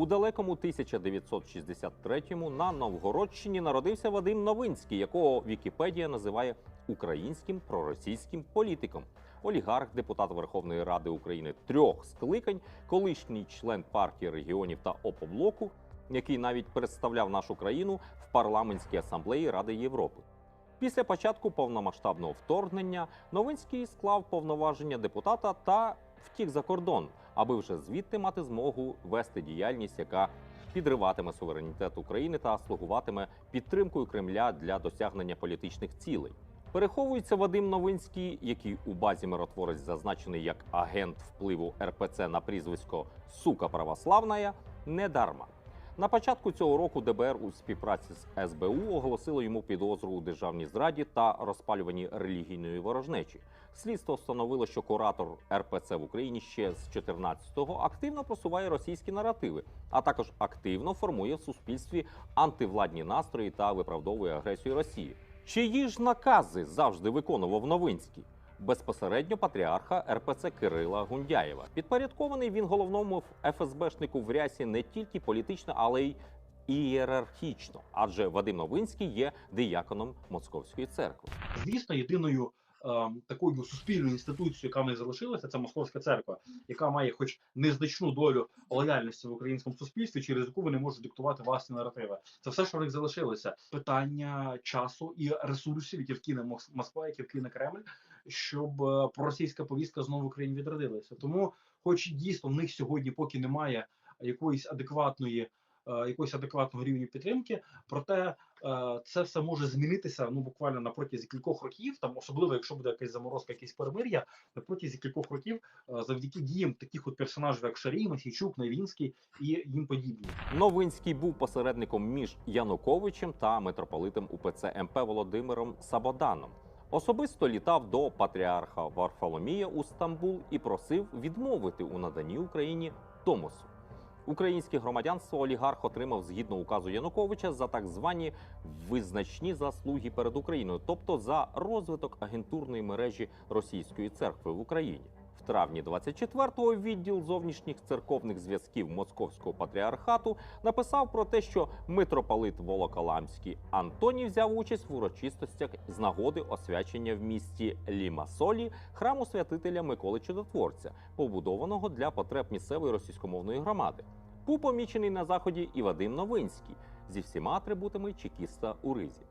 У далекому 1963-му на Новгородщині народився Вадим Новинський, якого Вікіпедія називає українським проросійським політиком. Олігарх, депутат Верховної Ради України трьох скликань, колишній член партії регіонів та ОПОБЛОКу, який навіть представляв нашу країну в парламентській асамблеї Ради Європи. Після початку повномасштабного вторгнення Новинський склав повноваження депутата та втік за кордон, аби вже звідти мати змогу вести діяльність, яка підриватиме суверенітет України та слугуватиме підтримкою Кремля для досягнення політичних цілей. Переховується Вадим Новинський, який у базі миротворець зазначений як агент впливу РПЦ на прізвисько Сука православная, недарма. На початку цього року ДБР у співпраці з СБУ оголосило йому підозру у державній зраді та розпалюванні релігійної ворожнечі. Слідство встановило, що куратор РПЦ в Україні ще з 14-го активно просуває російські наративи, а також активно формує в суспільстві антивладні настрої та виправдовує агресію Росії. Чиї ж накази завжди виконував Новинський? Безпосередньо патріарха РПЦ Кирила Гундяєва. Підпорядкований він головному ФСБшнику в рясі не тільки політично, але й ієрархічно, адже Вадим Новинський є дияконом Московської церкви. Звісно, єдиною такою суспільною інституцією, яка в них залишилася, це Московська церква, яка має хоч незначну долю лояльності в українському суспільстві, через яку вони можуть диктувати власні наративи. Це все, що в них залишилося. Питання часу і ресурсів, які вкине Мос- Москва, які вкине Кремль, щоб е, проросійська повістка знову в Україні відродилася. Тому, хоч дійсно в них сьогодні поки немає якоїсь адекватної. Е, Якогось адекватного рівня підтримки, проте е, це все може змінитися ну буквально на протязі кількох років, там особливо якщо буде якась заморозка, якесь перемир'я, на протязі кількох років е, завдяки діям таких от персонажів, як Шарій, Масійчук, Новінський і їм подібні. Новинський був посередником між Януковичем та митрополитом УПЦ МП Володимиром Сабоданом. Особисто літав до патріарха Варфоломія у Стамбул і просив відмовити у наданні Україні Томосу. Українське громадянство олігарх отримав згідно указу Януковича за так звані визначні заслуги перед Україною, тобто за розвиток агентурної мережі російської церкви в Україні. В травні 24-го відділ зовнішніх церковних зв'язків Московського патріархату написав про те, що митрополит Волоколамський Антоній взяв участь в урочистостях з нагоди освячення в місті Лімасолі храму святителя Миколи Чудотворця, побудованого для потреб місцевої російськомовної громади. Був помічений на заході і Вадим Новинський зі всіма атрибутами чекіста у ризі.